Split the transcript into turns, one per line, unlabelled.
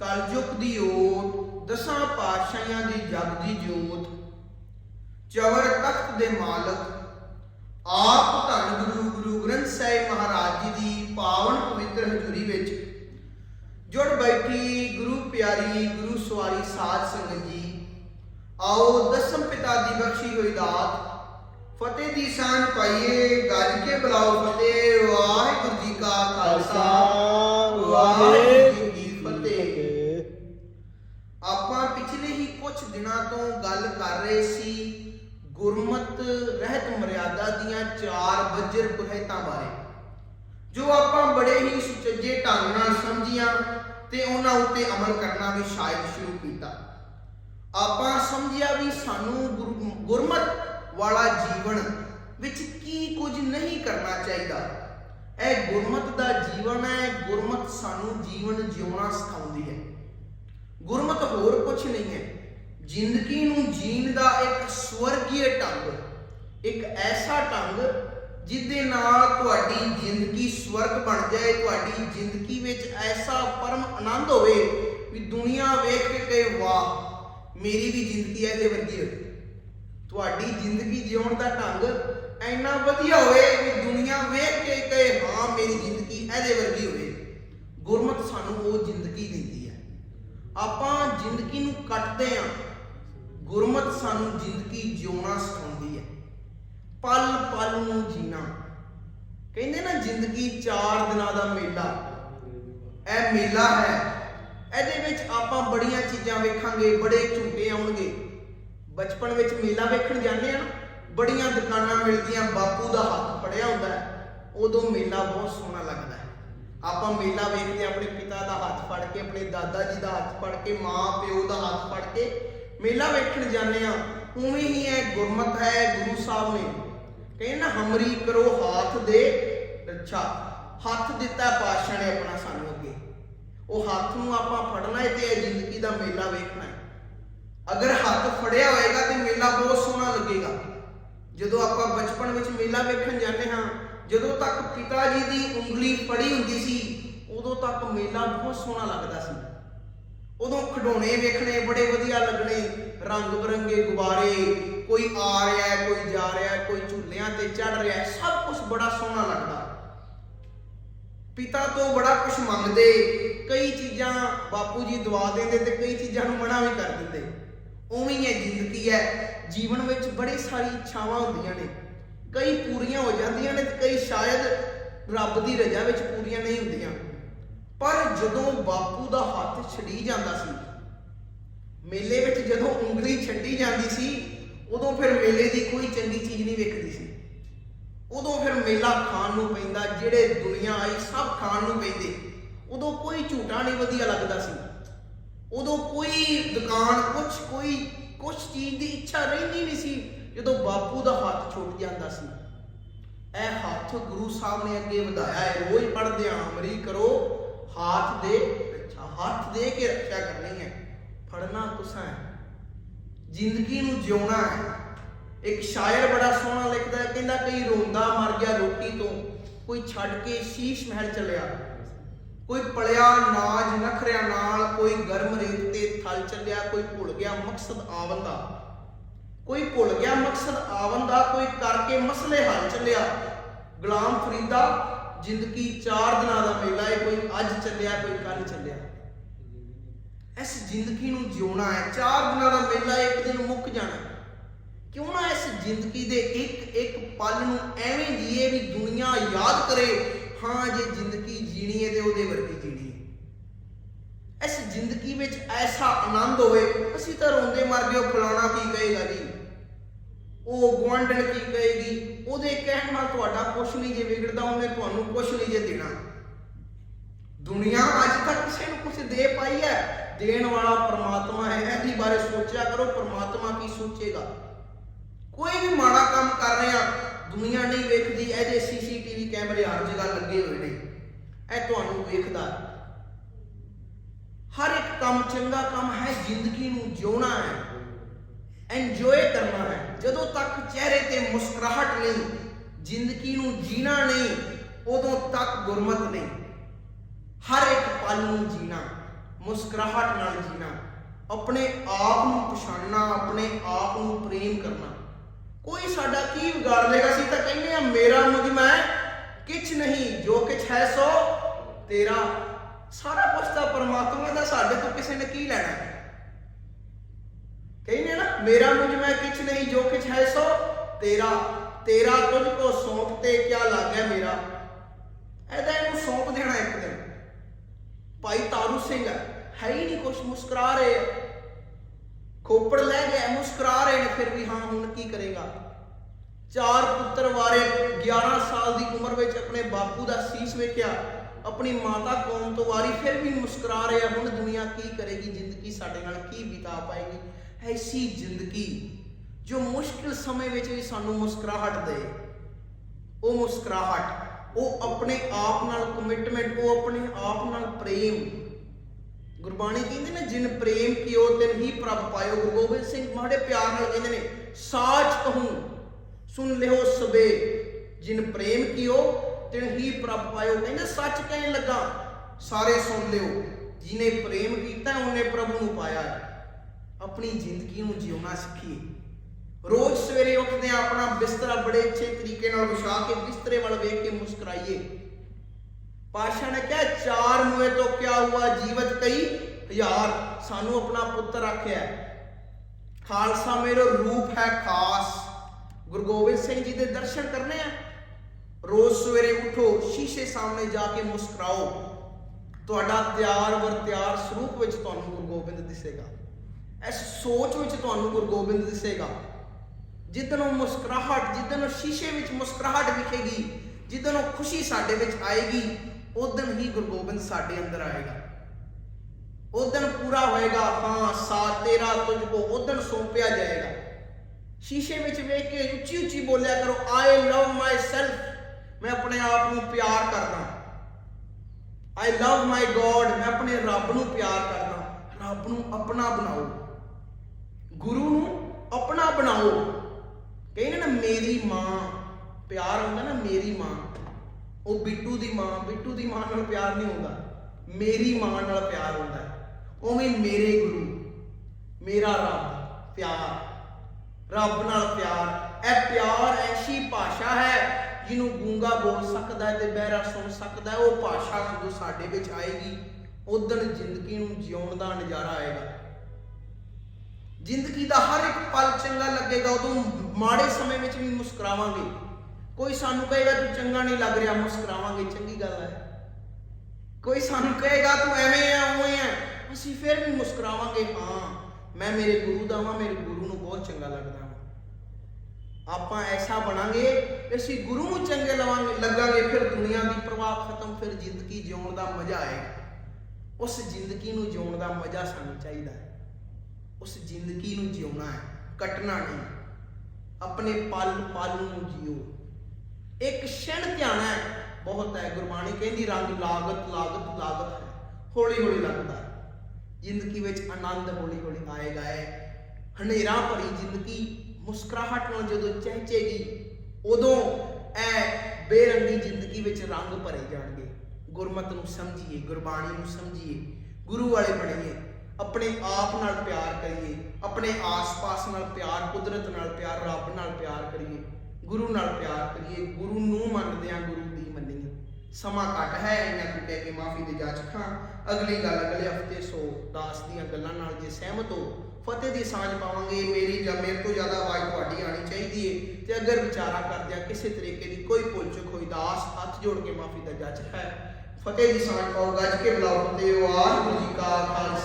ਕਲਯੁਗ ਦੀ ਓਟ ਦਸਾਂ ਪਾਤਸ਼ਾਹਾਂ ਦੀ ਜਗ ਦੀ ਜੋਤ ਚਵਰ ਤਖਤ ਦੇ ਮਾਲਕ ਆਪ ਧੰਨ ਗੁਰੂ ਗੁਰੂ ਗ੍ਰੰਥ ਸਾਹਿਬ ਮਹਾਰਾਜ ਜੀ ਦੀ ਪਾਵਨ ਪਵਿੱਤਰ ਹਜ਼ੂਰੀ ਵਿੱਚ ਜੁੜ ਬੈਠੀ ਗੁਰੂ ਪਿਆਰੀ ਗੁਰੂ ਸਵਾਰੀ ਸਾਧ ਸੰਗਤ ਜੀ। ਆਓ ਦਸਮ ਪਿਤਾ ਦੀ ਬਖਸ਼ੀ ਹੋਈ ਦਾਤ ਫਤਿਹ ਦੀ ਸਾਂਝ ਪਾਈਏ ਗੱਜ ਕੇ ਬੁਲਾਓ ਫਤਿਹ ਵਾਹਿਗੁਰੂ ਜੀ ਕਾ ਖਾਲਸਾ ਵਾਹਿਗੁਰੂ ਜੀ ਕੀ ਫਤਿਹ ਆਪਾਂ ਪਿਛਲੇ ਹੀ ਕੁਝ ਦਿਨਾਂ ਤੋਂ ਗੱਲ ਕਰ ਰਹੇ ਸੀ, ਗੁਰਮਤ ਰਹਿਤ ਮਰਿਆਦਾ ਦੀਆਂ ਚਾਰ ਬੱਜਰ ਗੁਰਹਿਤਾਂ ਬਾਰੇ। ਜੋ ਆਪਾਂ ਬੜੇ ਹੀ ਸੁਚੱਜੇ ਢੰਗ ਨਾਲ ਸਮਝੀਆਂ ਤੇ ਉਹਨਾਂ ਉੱਤੇ ਅਮਲ ਕਰਨਾ ਵੀ ਸ਼ਾਇਦ ਸ਼ੁਰੂ ਕੀਤਾ। ਆਪਾਂ ਸਮਝਿਆ ਵੀ ਸਾਨੂੰ ਗੁਰ- ਗੁਰਮਤ ਵਾਲਾ ਜੀਵਨ ਵਿੱਚ ਕੀ ਕੁਝ ਨਹੀਂ ਕਰਨਾ ਚਾਹੀਦਾ। ਇਹ ਗੁਰਮਤ ਦਾ ਜੀਵਨ ਹੈ, ਗੁਰਮਤ ਸਾਨੂੰ ਜੀਵਨ ਜਿਉਣਾ ਸਿਖਾਉਂਦੀ ਹੈ। ਗੁਰਮਤ ਹੋਰ ਕੁਝ ਨਹੀਂ ਹੈ। ਜ਼ਿੰਦਗੀ ਨੂੰ ਜੀਣ ਦਾ ਇੱਕ ਸਵਰਗੀ ਢੰਗ ਇੱਕ ਐਸਾ ਢੰਗ ਜਿਹਦੇ ਨਾਲ ਤੁਹਾਡੀ ਜ਼ਿੰਦਗੀ ਸਵਰਗ ਬਣ ਜਾਏ ਤੁਹਾਡੀ ਜ਼ਿੰਦਗੀ ਵਿੱਚ ਐਸਾ ਪਰਮ ਆਨੰਦ ਹੋਵੇ ਵੀ ਦੁਨੀਆ ਵੇਖ ਕੇ ਕਹੇ ਵਾਹ ਮੇਰੀ ਵੀ ਜ਼ਿੰਦਗੀ ਇਹਦੇ ਵਰਗੀ ਹੋਵੇ ਤੁਹਾਡੀ ਜ਼ਿੰਦਗੀ ਜਿਉਣ ਦਾ ਢੰਗ ਇੰਨਾ ਵਧੀਆ ਹੋਵੇ ਕਿ ਦੁਨੀਆ ਵੇਖ ਕੇ ਕਹੇ ਹਾਂ ਮੇਰੀ ਜ਼ਿੰਦਗੀ ਇਹਦੇ ਵਰਗੀ ਹੋਵੇ ਗੁਰਮਤ ਸਾਨੂੰ ਉਹ ਜ਼ਿੰਦਗੀ ਦਿੰਦੀ ਹੈ ਆਪਾਂ ਜ਼ਿੰਦਗੀ ਨੂੰ ਕੱਟਦੇ ਆਂ ਗੁਰਮਤ ਸਾਨੂੰ ਜ਼ਿੰਦਗੀ ਜਿਉਣਾ ਸਿਖਾਉਂਦੀ ਹੈ। ਪਲ ਪਲ ਨੂੰ ਜੀਣਾ। ਕਹਿੰਦੇ ਨਾ, ਜ਼ਿੰਦਗੀ 4 ਦਿਨਾਂ ਦਾ ਮੇਲਾ। ਇਹ ਮੇਲਾ ਹੈ। ਇਹਦੇ ਵਿੱਚ ਆਪਾਂ ਬੜੀਆਂ ਚੀਜ਼ਾਂ ਵੇਖਾਂਗੇ, ਬੜੇ ਝੂਟੇ ਆਉਣਗੇ। ਬਚਪਨ ਵਿੱਚ ਮੇਲਾ ਵੇਖਣ ਜਾਂਦੇ ਆ ਨਾ, ਬੜੀਆਂ ਦੁਕਾਨਾਂ ਮਿਲਦੀਆਂ, ਬਾਪੂ ਦਾ ਹੱਥ ਫੜਿਆ ਹੁੰਦਾ ਹੈ। ਉਦੋਂ ਮੇਲਾ ਬਹੁਤ ਸੋਹਣਾ ਲੱਗਦਾ ਹੈ। ਆਪਾਂ ਮੇਲਾ ਵੇਖਦੇ ਹਾਂ, ਆਪਣੇ ਪਿਤਾ ਦਾ ਹੱਥ ਫੜ ਕੇ, ਆਪਣੇ ਦਾਦਾ ਜੀ ਦਾ ਹੱਥ ਫੜ ਕੇ ਮਾਂ ਪਿਓ ਦਾ ਹੱਥ ਫੜ ਕੇ ਮੇਲਾ ਵੇਖਣ ਜਾਂਦੇ ਆ ਉਵੇਂ ਹੀ ਇਹ ਗੁਰਮਤ ਹੈ ਗੁਰੂ ਸਾਹਿਬ ਨੇ। ਕਹਿੰਦੇ ਨਾ, ਹਮਰੀ ਕਰੋ ਹਾਥ ਦੇ ਰੱਛਾ। ਹੱਥ ਦਿੱਤਾ ਪਾਤਸ਼ਾਹ ਨੇ ਆਪਣਾ ਸਾਨੂੰ ਅੱਗੇ। ਉਹ ਹੱਥ ਨੂੰ ਆਪਾਂ ਫੜਨਾ ਹੈ ਤੇ ਇਹ ਜ਼ਿੰਦਗੀ ਦਾ ਮੇਲਾ ਵੇਖਣਾ ਹੈ। ਅਗਰ ਹੱਥ ਫੜਿਆ ਹੋਏਗਾ ਤੇ ਮੇਲਾ ਬਹੁਤ ਸੋਹਣਾ ਲੱਗੇਗਾ। ਜਦੋਂ ਆਪਾਂ ਬਚਪਨ ਵਿੱਚ ਮੇਲਾ ਵੇਖਣ ਜਾਂਦੇ ਹਾਂ, ਜਦੋਂ ਤੱਕ ਪਿਤਾ ਜੀ ਦੀ ਉਂਗਲੀ ਫੜੀ ਹੁੰਦੀ ਸੀ, ਉਦੋਂ ਤੱਕ ਮੇਲਾ ਬਹੁਤ ਸੋਹਣਾ ਲੱਗਦਾ ਸੀ। ਉਦੋਂ ਖਿਡੌਣੇ ਵੇਖਣੇ, ਬੜੇ ਵਧੀਆ ਲੱਗਣੇ। ਰੰਗ ਬਰੰਗੇ ਗੁਬਾਰੇ, ਕੋਈ ਆ ਰਿਹਾ ਹੈ ਕੋਈ ਜਾ ਰਿਹਾ ਹੈ ਕੋਈ ਝੂਲਿਆਂ ਤੇ ਚੜ ਰਿਹਾ ਹੈ ਸਭ ਕੁਝ ਬੜਾ ਸੋਹਣਾ ਲੱਗਦਾ। ਪਿਤਾ ਤੋਂ ਬੜਾ ਕੁਝ ਮੰਗਦੇ, ਕਈ ਚੀਜ਼ਾਂ ਬਾਪੂ ਜੀ ਦਵਾ ਦਿੰਦੇ ਤੇ ਕਈ ਚੀਜ਼ਾਂ ਨੂੰ ਮਨਾ ਵੀ ਕਰ ਦਿੰਦੇ। ਉਵੇਂ ਹੀ ਇਹ ਜ਼ਿੰਦਗੀ ਹੈ। ਜੀਵਨ ਵਿੱਚ ਬੜੀ ਸਾਰੀ ਇੱਛਾਵਾਂ ਹੁੰਦੀਆਂ ਨੇ। ਕਈ ਪੂਰੀਆਂ ਹੋ ਜਾਂਦੀਆਂ ਨੇ ਤੇ ਕਈ ਸ਼ਾਇਦ ਰੱਬ ਦੀ ਰਜ਼ਾ ਵਿੱਚ ਪੂਰੀਆਂ ਨਹੀਂ ਹੁੰਦੀਆਂ। ਪਰ ਜਦੋਂ ਬਾਪੂ ਦਾ ਹੱਥ ਛੜੀ ਜਾਂਦਾ ਸੀ, ਮੇਲੇ ਵਿੱਚ ਜਦੋਂ ਉਂਗਲੀ ਛੱਡੀ ਜਾਂਦੀ ਸੀ, ਉਦੋਂ ਫਿਰ ਮੇਲੇ ਦੀ ਕੋਈ ਚੰਗੀ ਚੀਜ਼ ਨਹੀਂ ਵੇਖਦੀ ਸੀ। ਉਦੋਂ ਫਿਰ ਮੇਲਾ ਖਾਣ ਨੂੰ ਪੈਂਦਾ, ਜਿਹੜੇ ਦੁਨੀਆ ਆਈ ਸਭ ਖਾਣ ਨੂੰ ਪੈਂਦੇ। ਉਦੋਂ ਕੋਈ ਝੂਟਾ ਨਹੀਂ ਵਧੀਆ ਲੱਗਦਾ ਸੀ। ਉਦੋਂ ਕੋਈ ਦੁਕਾਨ, ਕੁਛ, ਕੋਈ, ਕੁਛ ਚੀਜ਼ ਦੀ ਇੱਛਾ ਰਹਿੰਦੀ ਨਹੀਂ ਸੀ, ਜਦੋਂ ਬਾਪੂ ਦਾ ਹੱਥ ਛੁੱਟ ਜਾਂਦਾ ਸੀ। ਇਹ ਹੱਥ ਗੁਰੂ ਸਾਹਿਬ ਨੇ ਅੱਗੇ ਵਧਾਇਆ ਹੈ, ਰੋਜ਼ ਪੜ੍ਹਦੇ ਆ, ਅਮਰੀ ਕਰੋ। ਹੱਥ ਦੇ ਹੱਥ ਦੇ ਕੇ ਰੱਖਿਆ ਕਰਨੀ ਹੈ। ਫੜਨਾ ਤੁਸਾਂ ਹੈ। ਜ਼ਿੰਦਗੀ ਨੂੰ ਜਿਉਣਾ ਹੈ। ਇੱਕ ਸ਼ਾਇਰ ਬੜਾ ਸੋਹਣਾ ਲਿਖਦਾ ਹੈ, ਕਹਿੰਦਾ ਕਈ ਰੋਂਦਾ ਮਰ ਗਿਆ ਰੋਟੀ ਤੋਂ। ਕੋਈ ਛੱਡ ਕੇ ਸ਼ੀਸ਼ ਮਹਿਲ ਚਲਿਆ। ਕੋਈ ਪਲਿਆ ਨਾਜ ਨਖਰਿਆਂ ਨਾਲ, ਕੋਈ ਗਰਮ ਰੇਤ ਤੇ ਥਲ ਚੱਲਿਆ, ਕੋਈ ਭੁੱਲ ਗਿਆ ਮਕਸਦ ਆਵਨ ਦਾ ਕੋਈ ਭੁੱਲ ਗਿਆ ਮਕਸਦ ਆਵਨ ਦਾ ਕੋਈ ਕਰਕੇ ਮਸਲੇ ਹੱਲ ਚੱਲਿਆ। ਗੁਲਾਮ ਫਰੀਦਾ ਜ਼ਿੰਦਗੀ ਚਾਰ ਦਿਨਾਂ ਦਾ ਮੇਲਾ ਹੈ, ਕੋਈ ਅੱਜ ਚੱਲਿਆ, ਕੋਈ ਕੱਲ ਚੱਲਿਆ। ਇਸ ਜ਼ਿੰਦਗੀ ਨੂੰ ਜਿਉਣਾ ਹੈ, ਚਾਰ ਦਿਨਾਂ ਦਾ ਮੇਲਾ ਇੱਕ ਦਿਨ ਮੁੱਕ ਜਾਣਾ। ਕਿਉਂ ਨਾ ਇਸ ਜ਼ਿੰਦਗੀ ਦੇ ਇੱਕ ਇੱਕ ਪਲ ਨੂੰ ਐਵੇਂ ਜੀਏ ਵੀ ਦੁਨੀਆ ਯਾਦ ਕਰੇ, ਹਾਂ, ਜੇ ਜ਼ਿੰਦਗੀ ਜੀਣੀ ਹੈ ਤੇ ਉਹਦੇ ਵਰਗੀ ਜੀਣੀ ਹੈ। ਇਸ ਜ਼ਿੰਦਗੀ ਵਿੱਚ ਐਸਾ ਆਨੰਦ ਹੋਵੇ, ਅਸੀਂ ਤਾਂ ਰੋਂਦੇ ਮਰ ਗਏ ਫਲਾਣਾ ਕੀ ਕਹੇਗਾ ਜੀ। ਉਹ ਗੁਆਂਢਣ ਕੀ ਕਹੇਗੀ? ਉਹਦੇ ਕਹਿਣ ਨਾਲ ਤੁਹਾਡਾ ਕੁਝ ਨਹੀਂ ਜੇ ਵਿਗੜਦਾ, ਉਹਨੇ ਤੁਹਾਨੂੰ ਕੁਝ ਨਹੀਂ ਜੇ ਦੇਣਾ। ਦੁਨੀਆ ਅੱਜ ਤੱਕ ਕਿਸੇ ਨੂੰ ਕੁਝ ਦੇ ਪਾਈ ਹੈ। ਦੇਣ ਵਾਲਾ ਪ੍ਰਮਾਤਮਾ ਹੈ, ਇਹਦੀ ਬਾਰੇ ਸੋਚਿਆ ਕਰੋ, ਪ੍ਰਮਾਤਮਾ ਕੀ ਸੋਚੇਗਾ? ਕੋਈ ਵੀ ਮਾੜਾ ਕੰਮ ਕਰ ਰਿਹਾ, ਦੁਨੀਆ ਨਹੀਂ ਵੇਖਦੀ ਇਹ ਇਹਦੇ ਸੀਸੀਟੀਵੀ ਕੈਮਰੇ ਹਰ ਜਗ੍ਹਾ ਲੱਗੇ ਹੋਏ ਨੇ। ਇਹ ਤੁਹਾਨੂੰ ਵੇਖਦਾ ਹਰ ਇੱਕ ਕੰਮ ਚੰਗਾ ਕੰਮ ਹੈ, ਜ਼ਿੰਦਗੀ ਨੂੰ ਜਿਉਣਾ ਹੈ। ਐਂਜੋਏ ਕਰਨਾ ਹੈ। ਜਦੋਂ ਤੱਕ ਚਿਹਰੇ ਤੇ ਮੁਸਕਰਾਹਟ ਨਹੀਂ, ਜ਼ਿੰਦਗੀ ਨੂੰ ਜੀਣਾ ਨਹੀਂ, ਉਦੋਂ ਤੱਕ ਗੁਰਮਤ ਨਹੀਂ। ਹਰ ਇੱਕ ਪਲ ਨੂੰ ਜੀਣਾ, ਮੁਸਕਰਾਹਟ ਨਾਲ ਜੀਣਾ, ਆਪਣੇ ਆਪ ਨੂੰ ਪਛਾਣਨਾ, ਆਪਣੇ ਆਪ ਨੂੰ ਪ੍ਰੇਮ ਕਰਨਾ। ਕੋਈ ਸਾਡਾ ਕੀ ਵਿਗਾੜ ਲੇਗਾ ਅਸੀਂ ਤਾਂ ਕਹਿੰਦੇ ਆ ਮੇਰਾ ਮੁਝ ਮੈਂ ਕਿਛ ਨਹੀਂ, ਜੋ ਕਿਛ ਹੈ ਸੋ ਤੇਰਾ। ਸਾਰਾ ਕੁਝ ਤਾਂ ਪਰਮਾਤਮਾ ਦਾ, ਸਾਡੇ ਤੋਂ ਕਿਸੇ ਨੇ ਕੀ ਲੈਣਾ? ਹੈ ਕਹਿੰਦੇ ਆ ਨਾ, ਮੇਰਾ ਮੁਝ ਮੈਂ ਕਿਛ ਨਹੀਂ, ਜੋ ਕਿਛ ਹੈ ਸੋ ਤੇਰਾ ਤੇਰਾ ਤੁਝ ਕੋ ਸੌਂਪ ਤੇ ਕਿਆ ਲੱਗਿਆ ਮੇਰਾ? ਐਦਾ ਇਹਨੂੰ ਸੌਂਪ ਦੇਣਾ ਇੱਕ ਦਿਨ। ਭਾਈ ਤਾਰੂ ਸਿੰਘ ਹੈ, ਹੀ ਨਹੀਂ ਕੁਛ, ਮੁਸਕਰਾ ਰਹੇ ਖੋਪੜ ਲੈ ਗਿਆ, ਮੁਸਕਰਾ ਰਹੇ ਨੇ, ਫਿਰ ਵੀ ਹਾਂ, ਹੁਣ ਕੀ ਕਰੇਗਾ? ਚਾਰ ਪੁੱਤਰ ਵਾਰੇ 11 ਸਾਲ ਦੀ ਉਮਰ ਵਿੱਚ ਆਪਣੇ ਬਾਪੂ ਦਾ ਸੀਸ ਵੇਖਿਆ। ਆਪਣੀ ਮਾਤਾ ਕੌਮ ਤੋਂ ਵਾਰੀ ਫਿਰ ਵੀ ਮੁਸਕਰਾ ਰਿਹਾ ਹੁਣ ਦੁਨੀਆ ਕੀ ਕਰੇਗੀ, ਜ਼ਿੰਦਗੀ ਸਾਡੇ ਨਾਲ ਕੀ ਬਿਤਾ ਪਾਏਗੀ? ਐਸੀ ਜ਼ਿੰਦਗੀ ਜੋ ਮੁਸ਼ਕਿਲ ਸਮੇਂ ਵਿੱਚ ਵੀ ਸਾਨੂੰ ਮੁਸਕਰਾਹਟ ਦੇ। ਉਹ ਮੁਸਕਰਾਹਟ, ਉਹ ਆਪਣੇ ਆਪ ਨਾਲ ਕਮਿਟਮੈਂਟ ਉਹ ਆਪਣੇ ਆਪ ਨਾਲ ਪ੍ਰੇਮ। ਗੁਰਬਾਣੀ ਕਹਿੰਦੇ ਨੇ, ਜਿਨ ਪ੍ਰੇਮ ਕੀਓ, ਤਿਨ ਹੀ ਪ੍ਰਭ ਪਾਇਓ। ਗੁਰੂ ਗੋਬਿੰਦ ਸਿੰਘ ਮਾੜੇ ਪਿਆਰ ਨਾਲ ਕਹਿੰਦੇ ਨੇ, ਸਾਚ ਕਹੂੰ ਸੁਣ ਲਿਓ ਸਵੇ ਜਿਨ ਪ੍ਰੇਮ ਕੀਓ, ਤਿਨ ਹੀ ਪ੍ਰਭ ਪਾਇਓ। ਕਹਿੰਦੇ, ਸੱਚ ਕਹਿਣ ਲੱਗਾ, ਸਾਰੇ ਸੁਣ ਲਿਓ। ਜਿਨੇ ਪ੍ਰੇਮ ਕੀਤਾ, ਉਹਨੇ ਪ੍ਰਭੂ ਨੂੰ ਪਾਇਆ ਹੈ। ਆਪਣੀ ਜ਼ਿੰਦਗੀ ਨੂੰ ਜਿਉਣਾ ਸਿੱਖੀਏ। ਰੋਜ਼ ਸਵੇਰੇ ਉੱਠਦੇ ਆ ਆਪਣਾ ਬਿਸਤਰਾ ਬੜੇ ਅੱਛੇ ਤਰੀਕੇ ਨਾਲ ਵਿਛਾ ਕੇ ਬਿਸਤਰੇ ਵੱਲ ਵੇਖ ਕੇ ਮੁਸਕਰਾਈਏ। ਪਾਸ਼ਾ ਨੇ ਕਿਹਾ, ਚਾਰ ਮੂਏ ਤੋਂ ਕਿਆ ਹੁਆ ਜੀਵਤ ਕਈ ਹਜ਼ਾਰ। ਸਾਨੂੰ ਆਪਣਾ ਪੁੱਤਰ ਆਖਿਆ ਖਾਲਸਾ ਮੇਰਾ ਰੂਪ ਹੈ ਖਾਸ। ਗੁਰੂ ਗੋਬਿੰਦ ਸਿੰਘ ਜੀ ਦੇ ਦਰਸ਼ਨ ਕਰਨੇ ਆ। ਰੋਜ਼ ਸਵੇਰੇ ਉਠੋ, ਸ਼ੀਸ਼ੇ ਸਾਹਮਣੇ ਜਾ ਕੇ ਮੁਸਕਰਾਓ। ਤੁਹਾਡਾ ਤਿਆਰ ਵਰ ਤਿਆਰ ਸਰੂਪ ਵਿੱਚ ਤੁਹਾਨੂੰ ਗੁਰੂ ਗੋਬਿੰਦ ਦਿਸੇਗਾ। ਇਸ ਸੋਚ ਵਿੱਚ ਤੁਹਾਨੂੰ ਗੁਰੂ ਗੋਬਿੰਦ ਦਿਸੇਗਾ। ਜਿੱਦਨ ਉਹ ਮੁਸਕਰਾਹਟ ਜਿੱਦਨ ਉਹ ਸ਼ੀਸ਼ੇ ਵਿੱਚ ਮੁਸਕਰਾਹਟ ਵਿਖੇਗੀ ਜਿੱਦਨ ਉਹ ਖੁਸ਼ੀ ਸਾਡੇ ਵਿੱਚ ਆਏਗੀ ਉਦੋਂ ਹੀ ਗੁਰੂ ਗੋਬਿੰਦ ਸਾਡੇ ਅੰਦਰ ਆਏਗਾ। ਉਦੋਂ ਪੂਰਾ ਹੋਏਗਾ, ਹਾਂ ਸਾ ਤੇਰਾ ਤੁਝ ਕੋ ਉਦੋਂ ਸੌਂਪਿਆ ਜਾਏਗਾ। ਸ਼ੀਸ਼ੇ ਵਿੱਚ ਵੇਖ ਕੇ ਉੱਚੀ ਉੱਚੀ ਬੋਲਿਆ ਕਰੋ ਆਈ ਲਵ ਮਾਈ ਸੈਲਫ ਮੈਂ ਆਪਣੇ ਆਪ ਨੂੰ ਪਿਆਰ ਕਰਦਾ ਆਈ ਲਵ ਮਾਈ ਗੋਡ ਮੈਂ ਆਪਣੇ ਰੱਬ ਨੂੰ ਪਿਆਰ ਕਰਦਾ ਰੱਬ ਨੂੰ ਆਪਣਾ ਬਣਾਓ। ਗੁਰੂ ਨੂੰ ਆਪਣਾ ਬਣਾਓ। ਕਹਿੰਦੇ ਨਾ ਮੇਰੀ ਮਾਂ, ਪਿਆਰ ਹੁੰਦਾ ਨਾ ਮੇਰੀ ਮਾਂ। ਉਹ ਬਿੱਟੂ ਦੀ ਮਾਂ, ਬਿੱਟੂ ਦੀ ਮਾਂ ਨਾਲ ਪਿਆਰ ਨਹੀਂ ਹੁੰਦਾ। ਮੇਰੀ ਮਾਂ ਨਾਲ ਪਿਆਰ ਹੁੰਦਾ। ਉਵੇਂ ਮੇਰੇ ਗੁਰੂ, ਮੇਰਾ ਰੱਬ, ਪਿਆਰ। ਰੱਬ ਨਾਲ ਪਿਆਰ। ਇਹ ਪਿਆਰ ਐਸੀ ਭਾਸ਼ਾ ਹੈ ਜਿਹਨੂੰ ਗੂੰਗਾ ਬੋਲ ਸਕਦਾ ਹੈ ਤੇ ਬਹਿਰਾ ਸੁਣ ਸਕਦਾ ਉਹ ਭਾਸ਼ਾ ਜਦੋਂ ਸਾਡੇ ਵਿੱਚ ਆਏਗੀ, ਉਦੋਂ ਜ਼ਿੰਦਗੀ ਨੂੰ ਜਿਉਣ ਦਾ ਨਜ਼ਾਰਾ ਆਏਗਾ। ਜ਼ਿੰਦਗੀ ਦਾ ਹਰ ਇੱਕ ਪਲ ਚੰਗਾ ਲੱਗੇਗਾ, ਉਦੋਂ ਮਾੜੇ ਸਮੇਂ ਵਿੱਚ ਵੀ ਮੁਸਕਰਾਵਾਂਗੇ। ਕੋਈ ਸਾਨੂੰ ਕਹੇਗਾ, ਤੂੰ ਚੰਗਾ ਨਹੀਂ ਲੱਗ ਰਿਹਾ, ਮੁਸਕਰਾਵਾਂਗੇ। ਚੰਗੀ ਗੱਲ ਹੈ। ਕੋਈ ਸਾਨੂੰ ਕਹੇਗਾ, ਤੂੰ ਐਵੇਂ ਆ ਉਵੇਂ ਆ ਅਸੀਂ ਫਿਰ ਵੀ ਮੁਸਕਰਾਵਾਂਗੇ। ਹਾਂ, ਮੈਂ ਮੇਰੇ ਗੁਰੂ ਦਾ ਵਾਂ, ਮੇਰੇ ਗੁਰੂ ਨੂੰ ਬਹੁਤ ਚੰਗਾ ਲੱਗਦਾ ਵਾ। ਆਪਾਂ ਐਸਾ ਬਣਾਂਗੇ, ਅਸੀਂ ਗੁਰੂ ਨੂੰ ਚੰਗੇ ਲਵਾਂਗੇ, ਲੱਗਾਂਗੇ, ਫਿਰ ਦੁਨੀਆ ਦੀ ਪ੍ਰਵਾਹ ਖਤਮ, ਫਿਰ ਜ਼ਿੰਦਗੀ ਜਿਉਣ ਦਾ ਮਜ਼ਾ ਆਏਗਾ। ਉਸ ਜ਼ਿੰਦਗੀ ਨੂੰ ਜਿਉਣ ਦਾ ਮਜ਼ਾ ਸਾਨੂੰ ਚਾਹੀਦਾ ਹੈ। ਉਸ ਜ਼ਿੰਦਗੀ ਨੂੰ ਜਿਉਣਾ ਹੈ, ਕੱਟਣਾ ਨਹੀਂ। ਆਪਣੇ ਪਲ ਪਲ ਨੂੰ ਜਿਓ ਇੱਕ ਛਣ ਧਿਆਣਾ ਹੈ, ਬਹੁਤ ਹੈ, ਗੁਰਬਾਣੀ ਕਹਿੰਦੀ ਰੰਗ ਲਾਗਤ ਲਾਗਤ ਲਾਗਤ ਹੈ, ਹੌਲੀ ਹੌਲੀ ਲੱਗਦਾ ਹੈ। ਜ਼ਿੰਦਗੀ ਵਿੱਚ ਆਨੰਦ ਹੌਲੀ ਹੌਲੀ ਆਏਗਾ ਹੈ ਹਨੇਰਾ ਭਰੀ ਜ਼ਿੰਦਗੀ ਮੁਸਕਰਾਹਟ ਨਾਲ ਜਦੋਂ ਚਹਿਚੇਗੀ, ਉਦੋਂ ਇਹ ਬੇਰੰਗੀ ਜ਼ਿੰਦਗੀ ਵਿੱਚ ਰੰਗ ਭਰੇ ਜਾਣਗੇ। ਗੁਰਮਤ ਨੂੰ ਸਮਝੀਏ, ਗੁਰਬਾਣੀ ਨੂੰ ਸਮਝੀਏ, ਗੁਰੂ ਵਾਲੇ ਬਣੀਏ। ਆਪਣੇ ਆਪ ਨਾਲ ਪਿਆਰ ਕਰੀਏ, ਆਪਣੇ ਆਸ-ਪਾਸ ਨਾਲ ਪਿਆਰ, ਕੁਦਰਤ ਨਾਲ ਪਿਆਰ, ਰੱਬ ਨਾਲ ਪਿਆਰ ਕਰੀਏ, ਗੁਰੂ ਨਾਲ ਪਿਆਰ ਕਰੀਏ, ਗੁਰੂ ਨੂੰ ਮੰਨਦੇ ਆ ਗੁਰੂ ਦੀ ਮੰਨੀਏ। ਸਮਾਂ ਘੱਟ ਹੈ ਇਹਨਾਂ ਨੂੰ ਕਹਿ ਕੇ ਮਾਫੀ ਦੇ ਜਾਚਕਾਂ ਅਗਲੀ ਗੱਲ, ਅਗਲੇ ਹਫ਼ਤੇ ਸੋ ਦਾਸ ਦੀਆਂ ਗੱਲਾਂ ਨਾਲ ਜੇ ਸਹਿਮਤ ਹੋ, ਫਤਿਹ ਦੀ ਸਾਂਝ ਪਾਵਾਂਗੇ, ਮੇਰੀ ਜਾਂ ਮੇਰੇ ਤੋਂ ਜ਼ਿਆਦਾ ਆਵਾਜ਼ ਤੁਹਾਡੀ ਆਣੀ ਚਾਹੀਦੀ ਏ। ਤੇ ਅਗਰ ਵਿਚਾਰਾ ਕਰਦਿਆਂ ਕਿਸੇ ਤਰੀਕੇ ਦੀ ਕੋਈ ਭੁੱਲ ਚੁੱਕ ਹੋਈ, ਦਾਸ ਹੱਥ ਜੋੜ ਕੇ ਮਾਫੀ ਦਾ ਜਾਚ ਹੈ। ਫਤਿਹ ਦੀ ਸਾਂਝ ਪਾਓ, ਗੱਜ ਕੇ ਬੁਲਾਓ ਤੇ ਵਾਹਿਗੁਰੂ ਜੀ ਕਾ ਖਾਲਸਾ।